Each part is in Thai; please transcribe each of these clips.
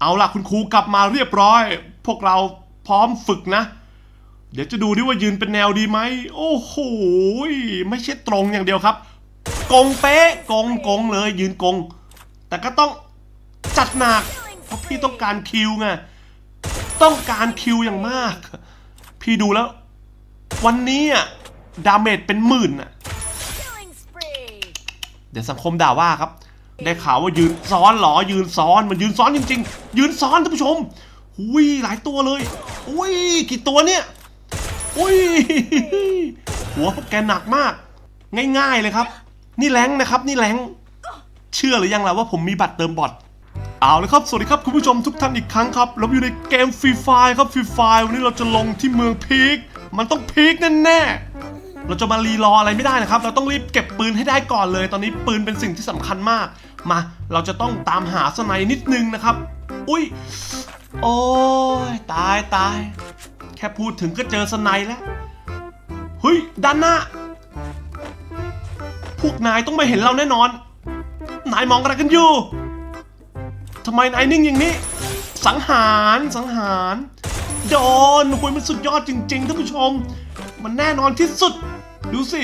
เอาล่ะคุณครูกลับมาเรียบร้อย พวกเราพร้อมฝึกนะ เดี๋ยวจะดูดิว่ายืนเป็นแนวดีไหม โอ้โห ไม่ใช่ตรงอย่างเดียวครับ กงเป๊ะกงกงเลยยืนกง แต่ก็ต้องจัดหนัก เพราะพี่ต้องการคิวไง ต้องการคิวอย่างมาก พี่ดูแล้ว วันนี้อะดาเมจเป็นหมื่นอะเดี๋ยวสังคมด่าว่าครับ ได้ข่าวว่ายืนซ้อนเหรอยืนซ้อนมันยืนซ้อนจริง ๆ ยืนซ้อนท่านผู้ชมหุยหลายตัวเลยอุ้ยกี่ตัวเนี่ยอุ้ยหัวพวกแกหนักมาก ง่ายๆเลยครับ นี่แรงนะครับ นี่แรงเชื่อหรือยังล่ะว่าผมมีบัตรเติมบอทเอาเลยครับ สวัสดีครับคุณผู้ชมทุกท่านอีกครั้งครับ เราอยู่ในเกมฟรีไฟครับฟรีไฟวันนี้เราจะลงที่เมืองพีคมันต้องพีคแน่ๆ เราจะมารีรออะไรไม่ได้นะครับ เราต้องรีบเก็บปืนให้ได้ก่อนเลย ตอนนี้ปืนเป็นสิ่งที่สำคัญมาก มา เราจะต้องตามหาสไนนิดนึงนะครับ อุ้ย โอ้ยตายตาย แค่พูดถึงก็เจอสไนแล้วเฮ้ยด้านหน้า พวกนายต้องไม่เห็นเราแน่นอน นายมองอะไรกันอยู่ทำไมนายนิ่งอย่างนี้ สังหารสังหาร โดนโอ้ยมันสุดยอดจริง ๆท่านผู้ชม มันแน่นอนที่สุด ดูสิ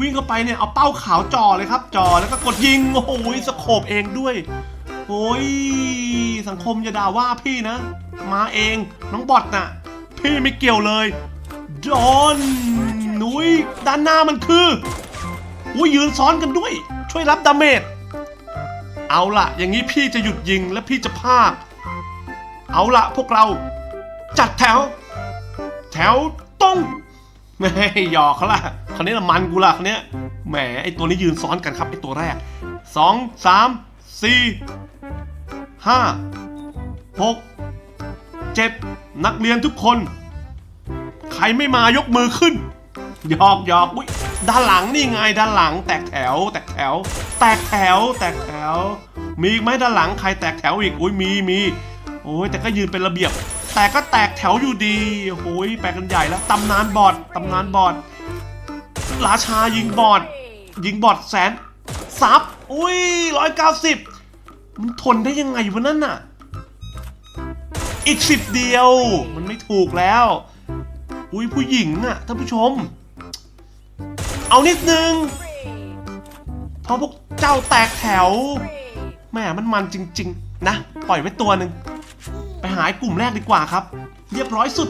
วิ่งเข้าไปเนี่ยเอาเป้าขาวจ่อเลยครับจ่อแล้วก็กดยิง โอ้โหสโคบเองด้วยโอ้ยสังคมอย่าด่าว่าพี่นะ มาเองน้องบอทน่ะ พี่ไม่เกี่ยวเลยโดนหนุยด้านหน้ามันคืออุ้ยยืนซ้อนกันด้วย ช่วยรับดาเมจเอาละอย่างนี้พี่จะหยุดยิงและพี่จะพากเอาละพวกเรา จัดแถว แถวตรง ไม่หยอกเขาละคันนี้ละมันกูละคันเนี้แหมไอตัวนี้ยืนซ้อนกันครับไอตัวแรกสองสามสี่ห้าหกเจ็ดนักเรียนทุกคน ใครไม่มายกมือขึ้นหยอกหยอกอุ้ยด้านหลังนี่ไงด้านหลัง แตกแถว แตกแถว แตกแถว แตกแถว มีอีกไหมด้านหลังใครแตกแถวอีกอุ้ยมีมีโอ้ยแต่ก็ยืนเป็นระเบียบ แต่ก็แตกแถวอยู่ดีโอ้ยแปลกกันใหญ่แล้วตำนานบอดตำนานบอดราชายิงบอดยิงบอดแสนซับอุ้ยร้อยเก้าสิบมันทนได้ยังไงวะนั่นน่ะ อีกสิบเดียว มันไม่ถูกแล้ว อุ้ยผู้หญิงน่ะท่านผู้ชม เอานิดนึงเพราะพวกเจ้าแตกแถวแม่มันมันจริง ๆ นะ ปล่อยไว้ตัวหนึ่ง หายกลุ่มแรกดีกว่าครับ เรียบร้อยสุด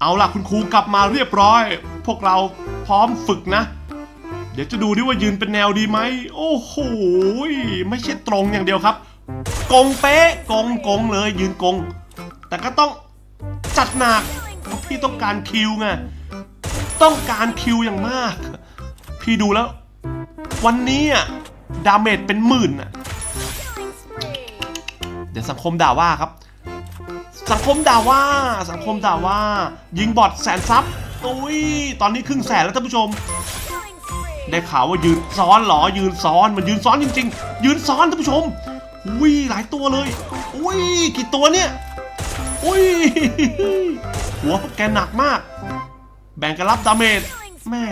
เอาล่ะคุณครูกลับมาเรียบร้อย พวกเราพร้อมฝึกนะ เดี๋ยวจะดูดิว่ายืนเป็นแนวดีไหม โอ้โหไม่ใช่ตรงอย่างเดียวครับ กงเป๊ะกงกงเลยยืนกง แต่ก็ต้องจัดหนักเพราะพี่ต้องการคิวไงต้องการคิวอย่างมาก พี่ดูแล้ว วันนี้อะดาเมจเป็นหมื่นอะ ดี๋ยวสังคมด่าว่าครับ สังคมด่าว่า สังคมด่าว่า ยิงบอดแสนซับอุ้ยตอนนี้ครึ่งแสนแล้วท่านผู้ชม ได้ข่าวว่ายืนซ้อนหรอยืนซ้อนมันยืนซ้อนจริง ๆ ยืนซ้อนท่านผู้ชมอุ้ยหลายตัวเลยอุ้ยกี่ตัวเนี่ยอุ้ยหัวพวกแกหนักมาก แบ่งกันรับดาเมจแม่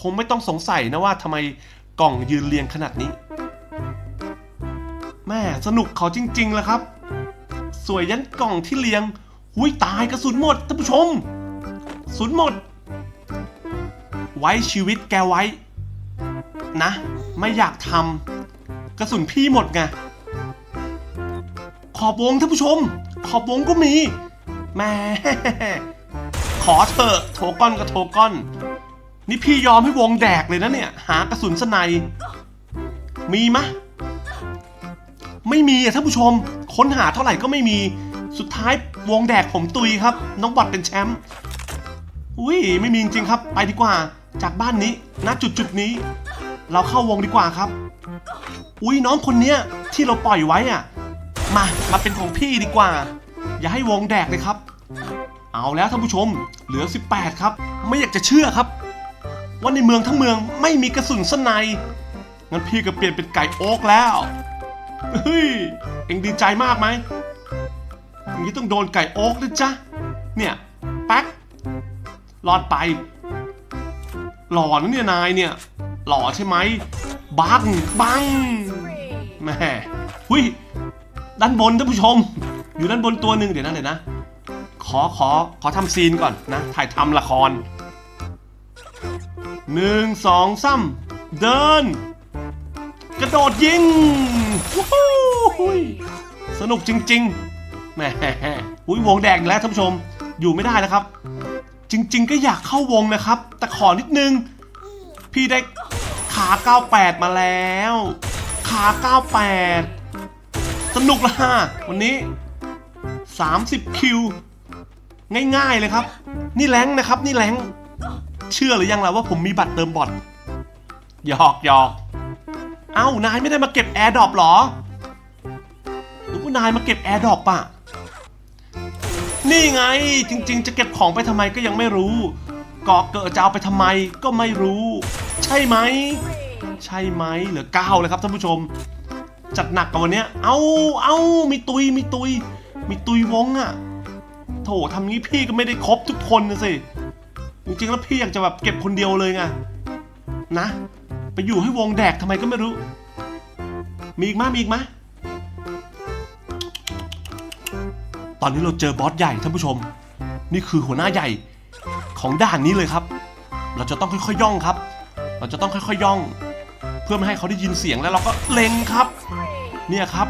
คงไม่ต้องสงสัยนะว่าทำไมกล่องยืนเรียงขนาดนี้ แม่สนุกเขาจริงๆแล้วครับ สวยยันกล่องที่เรียงหุยตายกระสุนหมดท่านผู้ชมสุนหมด ไว้ชีวิตแกไว้ นะ ไม่อยากทำกระสุนพี่หมดไงขอบวงท่านผู้ชม ขอบวงก็มีแม่ขอเถอะโทก้อนกับโทก้อน นี่พี่ยอมให้วงแดกเลยนะเนี่ย หากระสุนสไนยมีมะ ไม่มีอะท่านผู้ชม ค้นหาเท่าไหร่ก็ไม่มี สุดท้ายวงแดกผมตุยครับ น้องบอดเป็นแชมป์ อุ้ยไม่มีจริงครับ ไปดีกว่า จากบ้านนี้ณจุดจุดนี้ เราเข้าวงดีกว่าครับ อุ้ยน้องคนเนี้ยที่เราปล่อยไว้อะ มา มาเป็นของพี่ดีกว่า อย่าให้วงแดกเลยครับ เอาแล้วท่านผู้ชม เหลือ 18 ครับ ไม่อยากจะเชื่อครับว่าในเมืองทั้งเมืองไม่มีกระสุนสไนงั้นพี่ก็เปลี่ยนเป็นไก่โอ๊กแล้ว เฮ้ย เอ็งดีใจมากไหมอย่างนี้ต้องโดนไก่โอ๊กนะจ๊ะ เนี่ย แป๊กรอดไป หล่อนะเนี่ยนายเนี่ย หล่อใช่ไหม บัง บังแม่หุยด้านบนท่านผู้ชม อยู่ด้านบนตัวหนึ่งเดี๋ยวนะเดี๋ยวนะ ขอขอขอทำซีนก่อนนะ ถ่ายทำละครหนึ่งสองสามเดิน กระโดดยิงสนุกจริงๆแหมอุ้ยวงแดงแล้วท่านผู้ชมอยู่ไม่ได้นะครับ จริง ๆ ก็อยากเข้าวงนะครับ แต่ขอนิดนึง พี่ได้ขา 98 มาแล้ว ขา 98 สนุกละฮะวันนี้ 30 คิว ง่ายๆเลยครับ นี่แรงนะครับ นี่แรงเชื่อหรือยังล่ะว่าผมมีบัตรเติมบอทหยอกหยอก เอ้า นายไม่ได้มาเก็บแอร์ดรอปหรอหรือว่านายมาเก็บแอร์ดรอปอะนี่ไง จริง ๆ จะเก็บของไปทำไมก็ยังไม่รู้กอเกิดจะเอาไปทำไมก็ไม่รู้ ใช่ไหม ใช่ไหมเหลือเก้าเลยครับท่านผู้ชม จัดหนักกับวันเนี้ย เอาเอามีตุยมีตุย มีตุยวงอะโถทำงี้พี่ก็ไม่ได้ครบทุกคนนะสิจริงๆแล้วพี่อยากจะแบบเก็บคนเดียวเลยไงนะ ไปอยู่ให้วงแดกทำไมก็ไม่รู้ มีอีกไหมมีอีกไหมตอนนี้เราเจอบอสใหญ่ท่านผู้ชม นี่คือหัวหน้าใหญ่ของด่านนี้เลยครับ เราจะต้องค่อยๆย่องครับ เราจะต้องค่อยๆย่อง เพื่อไม่ให้เขาได้ยินเสียงแล้วเราก็เล็งครับ เนี่ยครับ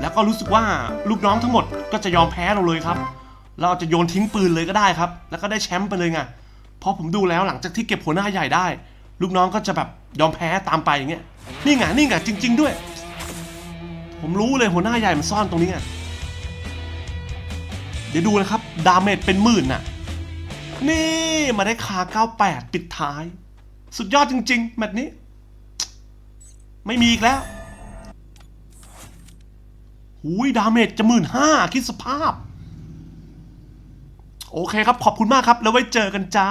แล้วก็รู้สึกว่าลูกน้องทั้งหมดก็จะยอมแพ้เราเลยครับ เราจะโยนทิ้งปืนเลยก็ได้ครับ แล้วก็ได้แชมป์ไปเลยไงเพราะผมดูแล้วหลังจากที่เก็บหัวหน้าใหญ่ได้ ลูกน้องก็จะแบบยอมแพ้ตามไปอย่างเงี้ยนี่ไงนี่ไงจริง ๆ ด้วย ผมรู้เลยหัวหน้าใหญ่มันซ่อนตรงนี้ไงเดี๋ยวดูนะครับ ดาเมจเป็นหมื่นน่ะ นี่มาได้คา 98 ปิดท้าย สุดยอดจริง ๆ แมตช์นี้ ไม่มีอีกแล้วหุยดาเมจจะหมื่นห้าคิดสภาพ โอเคครับขอบคุณมากครับ แล้วไว้เจอกันจ้า